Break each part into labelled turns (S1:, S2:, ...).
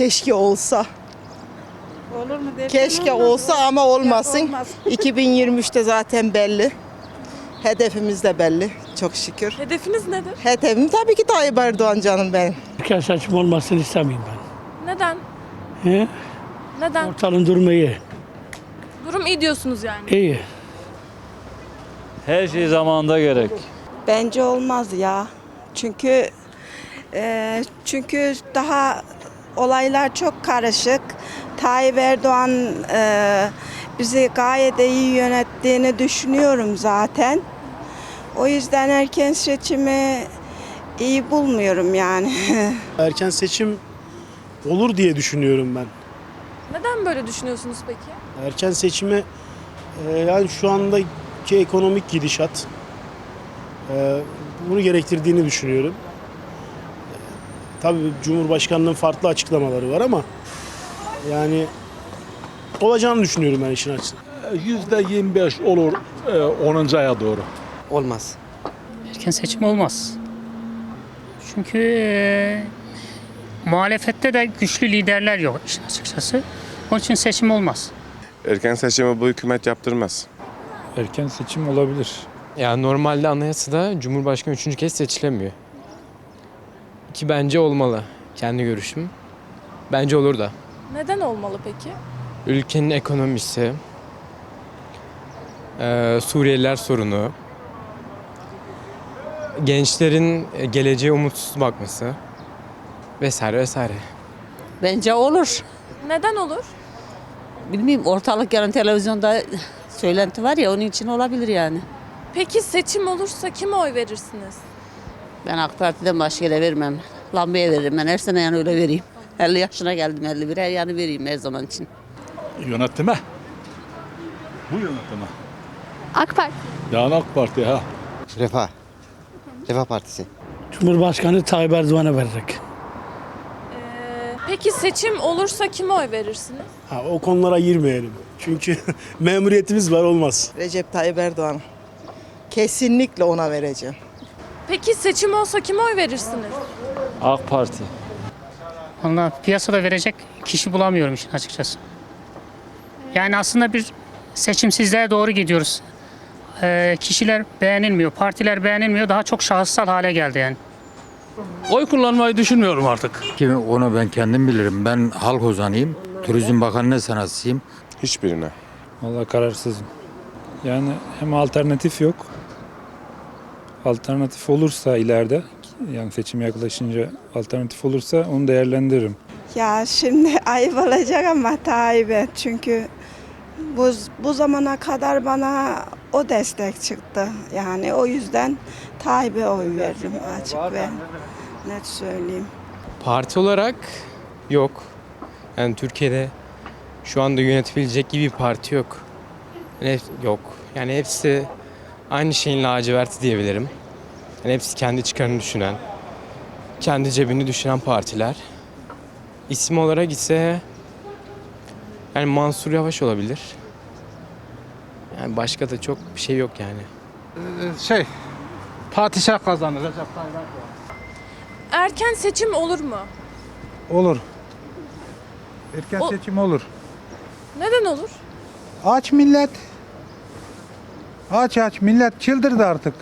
S1: Keşke olsa.
S2: Olur mu derken
S1: Keşke
S2: olmaz.
S1: olsa ama olmasın.
S2: Olmaz.
S1: 2023'te zaten belli. Hedefimiz de belli. Çok şükür.
S3: Hedefiniz nedir?
S1: Hedefim tabii ki Tayyip Erdoğan canım benim.
S4: Erken seçim olmasını istemiyorum
S3: Neden?
S4: ben. He?
S3: Neden?
S4: Ortalığın durumu iyi.
S3: Durum iyi diyorsunuz yani.
S4: İyi.
S5: Her şey zamanında gerek.
S2: Bence olmaz ya. Çünkü e, çünkü daha olaylar çok karışık. Tayyip Erdoğan e, bizi gayet de iyi yönettiğini düşünüyorum zaten. O yüzden erken seçimi iyi bulmuyorum yani.
S6: Erken seçim olur diye düşünüyorum ben.
S3: Neden böyle düşünüyorsunuz peki?
S6: Erken seçimi e, yani şu andaki ekonomik gidişat e, bunu gerektirdiğini düşünüyorum. E, Tabii Cumhurbaşkanının farklı açıklamaları var ama yani olacağını düşünüyorum ben işin.
S7: Yüzde 25 olur e, 10. aya doğru.
S8: Olmaz.
S9: Erken seçim olmaz. Çünkü eee, muhalefette de güçlü liderler yok işin açıkçası. Onun için seçim olmaz.
S10: Erken seçimi bu hükümet yaptırmaz.
S7: Erken seçim olabilir.
S8: Ya normalde anayasada Cumhurbaşkanı üçüncü kez seçilemiyor. Ki bence olmalı. Kendi görüşüm. Bence olur da.
S3: Neden olmalı peki?
S8: Ülkenin ekonomisi, eee, Suriyeliler sorunu, gençlerin e, geleceğe umutsuz bakması vesaire vesaire.
S11: Bence olur.
S3: Neden olur?
S11: Bilmiyorum ortalık yarın televizyonda söylenti var ya onun için olabilir yani.
S3: Peki seçim olursa kime oy verirsiniz?
S11: Ben AK Parti'den başka yere vermem. Lambaya veririm ben her sene yani öyle vereyim. 50 yaşına geldim 51 her yani vereyim her zaman için.
S7: Yönetime. Bu yönetime.
S3: AK Parti.
S7: Yani AK Parti ha.
S8: Refah. Refah Partisi.
S4: Cumhurbaşkanı Tayyip Erdoğan'a verecek.
S3: Ee, peki seçim olursa kime oy verirsiniz?
S6: Ha, o konulara girmeyelim. Çünkü memuriyetimiz var olmaz.
S1: Recep Tayyip Erdoğan. Kesinlikle ona vereceğim.
S3: Peki seçim olsa kime oy verirsiniz?
S5: AK Parti.
S9: Vallahi piyasada verecek kişi bulamıyorum işin açıkçası. Yani aslında bir seçimsizliğe doğru gidiyoruz. Eee, kişiler beğenilmiyor, partiler beğenilmiyor. Daha çok şahıssal hale geldi yani.
S7: Oy kullanmayı düşünmüyorum artık.
S12: Kimi onu ben kendim bilirim. Ben halk ozanıyım. Turizm Bakanlığı sanatçısıyım.
S10: Hiçbirine.
S7: Vallahi kararsızım. Yani hem alternatif yok. Alternatif olursa ileride yani seçim yaklaşınca alternatif olursa onu değerlendiririm.
S2: Ya şimdi ayıp olacak ama Tayyip'e çünkü bu, bu zamana kadar bana o destek çıktı. Yani o yüzden Tayyip'e oy veririm açık ve net söyleyeyim.
S8: Parti olarak yok. Yani Türkiye'de şu anda yönetebilecek gibi bir parti yok. Yani hep- yok. Yani hepsi aynı şeyin laciverti diyebilirim. Yani hepsi kendi çıkarını düşünen, kendi cebini düşünen partiler. İsim olarak ise yani Mansur Yavaş olabilir. Yani başka da çok bir şey yok yani.
S7: Şey, padişah kazanır Recep Tayyip
S3: Erken seçim olur mu?
S7: Olur. Erken
S3: O-
S7: seçim olur.
S3: Neden olur?
S7: Aç millet. Aç aç millet çıldırdı artık.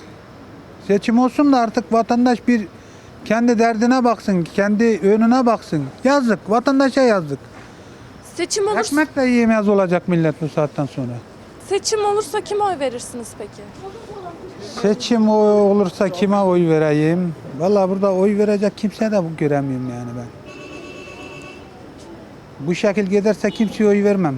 S7: Seçim olsun da artık vatandaş bir kendi derdine baksın, kendi önüne baksın. Yazdık, vatandaşa yazdık.
S3: Seçim olursa,
S7: Ekmek de yiyemez olacak millet bu saatten sonra.
S3: seçim olursa kime oy verirsiniz peki?
S7: Seçim olursa kime oy vereyim? Vallahi burada oy verecek kimse de bu göremiyorum yani ben. Bu şekil giderse kimseye oy vermem.